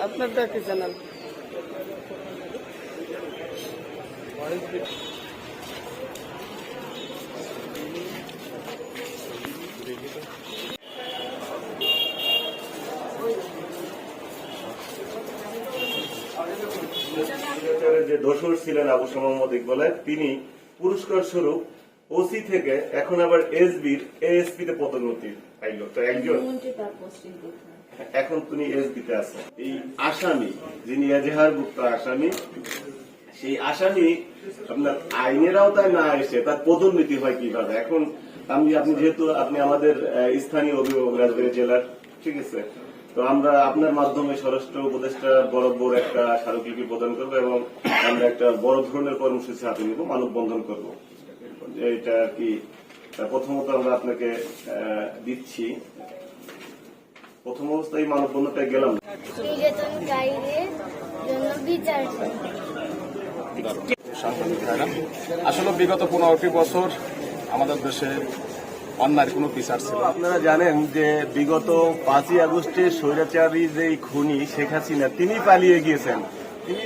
Channel যে দোসর ছিলেন আবু মোহাম্মদ ইকবালের তিনি পুরস্কার স্বরূপ ওসি থেকে এখন আবার এসবির এএসপি তে পদোন্নতি পাইল। তো একজন এখন তিনি এসবি তে আছেন এই আসামি যিনি এজাহার গুপ্ত আসামি সেই আসামি আপনার আইনের আওতায় না এসে তার পদোন্নতি হয় কীভাবে? এখন আমি আপনি যেহেতু আপনি আমাদের স্থানীয় অভিভাবক রাজবাড়ী জেলার ঠিক আছে? তো আমরা আপনার মাধ্যমে স্বরাষ্ট্র উপদেষ্টা বরাবর একটা স্মারকলিপি প্রদান করব এবং আমরা একটা বড় ধরনের কর্মসূচি হাতে নিব মানববন্ধন করব। এটা আর কি প্রথমত আমরা আপনাকে আহ, দিচ্ছি। প্রথম অবস্থায় মানববন্ধনটায় গেলাম। সাংবাদিক ভাইরা আসলে বিগত পনেরোটি বছর আমাদের দেশে অন্যায় কোনো বিচার ছিল আপনারা জানেন যে বিগত পাঁচই আগস্টে স্বৈরাচারী যে খুনি শেখ হাসিনা তিনি পালিয়ে গিয়েছেন। তিনি